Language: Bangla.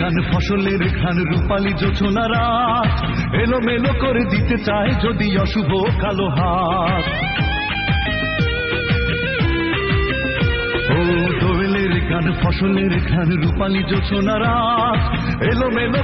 গান ফসলের খান রূপালী যোচনা রাত এলোমেলো করে দিতে চায় যদি অশুভ কালো হাত। গান ফসলের খান রূপালী যোচনা রাত এলোমেলো